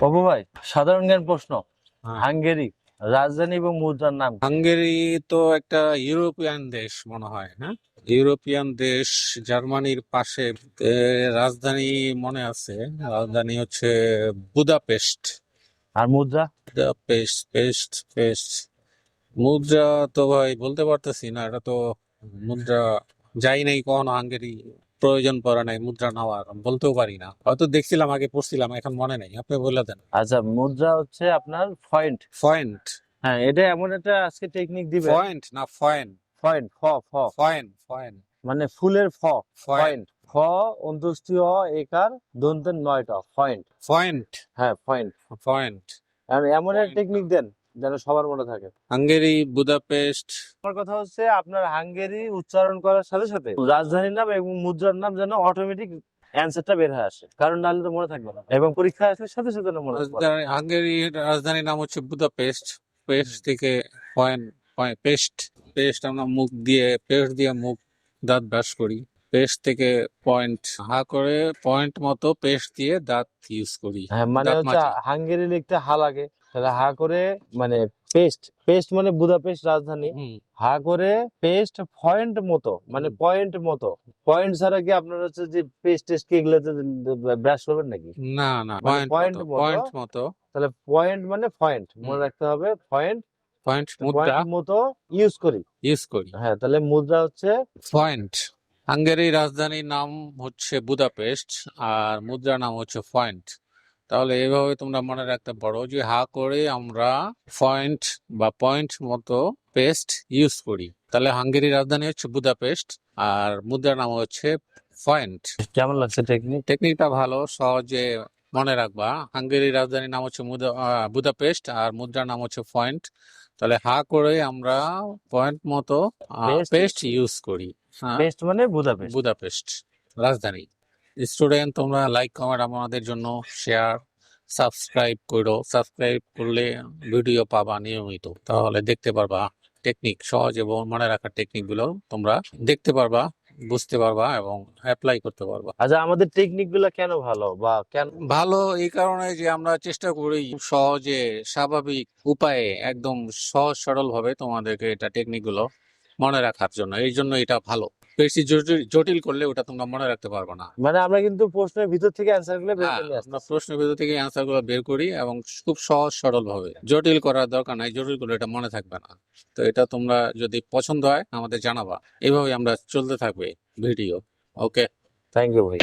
বাবু ভাই সাধারণ জ্ঞান প্রশ্ন। হ্যাঁ। হাঙ্গেরি রাজধানী এবং মুদ্রার নাম হাঙ্গেরি তো একটা ইউরোপিয়ান দেশ মনে হয় হ্যাঁ? ইউরোপিয়ান দেশ জার্মানির পাশে রাজধানী মনে আছে। রাজধানী হচ্ছে বুদাপেস্ট। আর মুদ্রা? Budapest paste paste. মুদ্রা তো ভাই বলতে পারতেছি না এটা তো মুদ্রা যাই নাই কখনো হাঙ্গেরি। প্রয়োজন পড়ে নাই মুদ্রা নেওয়ার বলতেও পারি না। হয়তো দেখছিলাম আগে পড়ছিলাম এখন মনে নেই আপনি বলে দেন। আচ্ছা মুদ্রা হচ্ছে আপনার পয়েন্ট পয়েন্ট হ্যাঁ এটা এমন একটা আজকে টেকনিক দিবে পয়েন্ট না ফয়েন? পয়েন্ট ফ ফ। ফয়েন ফয়েন। মানে ফুলের ফ ফয়েন। পয়েন্ট ফ অন্তুষ্টি অ একার দন্তের নয়টা পয়েন্ট পয়েন্ট হ্যাঁ পয়েন্ট পয়েন্ট এমন একটা টেকনিক দেন। যেন সবার মনে থাকে। Hungary Budapest. আমার কথা হচ্ছে আপনার হাঙ্গেরি উচ্চারণ করার সাথে সাথে রাজধানীর নাম এবং মুদ্রার নাম যেন অটোমেটিক অ্যান্সারটা বের হয়ে আসে। কারণ নাহলে তো মনে থাকবে না। এবং পরীক্ষা আসলে সাথে সাথে মনে থাকবে। হাঙ্গেরির রাজধানীর নাম হচ্ছে বুদাপেস্ট। পেস্ট থেকে পয়েন্ট পেস্ট। পেস্ট আমরা মুখ দিয়ে পেস্ট দিয়ে মুখ দাঁত ব্রাশ করি। পেস্ট থেকে পয়েন্ট হা করে পয়েন্ট মতো পেস্ট দিয়ে দাঁত ইউজ করি। হ্যাঁ মানে হচ্ছে হাঙ্গেরি লিখতে হা লাগে। তাহলে হা করে মানে পেস্ট পেস্ট মানে বুদাপেস্ট রাজধানী। হা করে পেস্ট পয়েন্ট মতো মানে পয়েন্ট মতো। পয়েন্ট ছাড়া কি আপনার হচ্ছে যে পেস্ট টেস্ট কি এগুলোতে ব্রাশ করবেন নাকি? না না মানে পয়েন্ট মতো? পয়েন্ট মতো। তাহলে পয়েন্ট মানে পয়েন্ট মনে রাখতে হবে পয়েন্ট পয়েন্ট মুদ্রা। মতো ইউজ করি। ইউজ করি। হ্যাঁ তাহলে মুদ্রা হচ্ছে পয়েন্ট হাঙ্গেরির রাজধানীর নাম হচ্ছে বুদাপেস্ট আর মুদ্রার নাম হচ্ছে পয়েন্ট তাহলে এইভাবে তোমরা মনে রাখতে পারো যে হা করে আমরা পয়েন্ট বা পয়েন্ট মতো পেস্ট ইউজ করি। তাহলে হাঙ্গেরির রাজধানী হচ্ছে বুদাপেস্ট আর মুদ্রার নাম হচ্ছে পয়েন্ট কেমন লাগছে টেকনিক টেকনিকটা ভালো সহজে মনে রাখবা। হাঙ্গেরির রাজধানীর নাম হচ্ছে বুদাপেস্ট আর মুদ্রার নাম হচ্ছে পয়েন্ট তাহলে হা করে আমরা পয়েন্ট মতো পেস্ট ইউজ করি। হ্যাঁ? পেস্ট মানে বুদাপেস্ট। বুদাপেস্ট রাজধানী। স্টুডেন্ট তোমরা লাইক কমেন্ট আমাদের জন্য শেয়ার সাবস্ক্রাইব করো। সাবস্ক্রাইব করলে ভিডিও পাবা নিয়মিত। তাহলে দেখতে পারবা টেকনিক সহজ এবং মনে রাখার টেকনিকগুলো তোমরা দেখতে পারবা বুঝতে পারবা এবং অ্যাপ্লাই করতে পারবা। আচ্ছা আমাদের টেকনিকগুলা কেন ভালো বা কেন ভালো এই কারণে যে আমরা চেষ্টা করি সহজে স্বাভাবিক উপায়ে একদম সহজ সরল ভাবে তোমাদেরকে এটা টেকনিকগুলো মনে রাখার জন্য। এই জন্য এটা ভালো। বেশি জটিল করলে ওটা তোমরা মনে রাখতে পারবে না। মানে আমরা কিন্তু প্রশ্নের ভিতর থেকে অ্যান্সারগুলো বের হ্যাঁ, আমরা প্রশ্নের ভিতর থেকে অ্যান্সারগুলো বের করি এবং খুব সহজ সরল ভাবে জটিল করার দরকার নাই জটিল করলে এটা মনে থাকবে না। তো এটা তোমরা যদি পছন্দ হয় আমাদের জানাবা। এইভাবে আমরা চলতে থাকবে ভিডিও। ওকে থ্যাংক ইউ ভাই।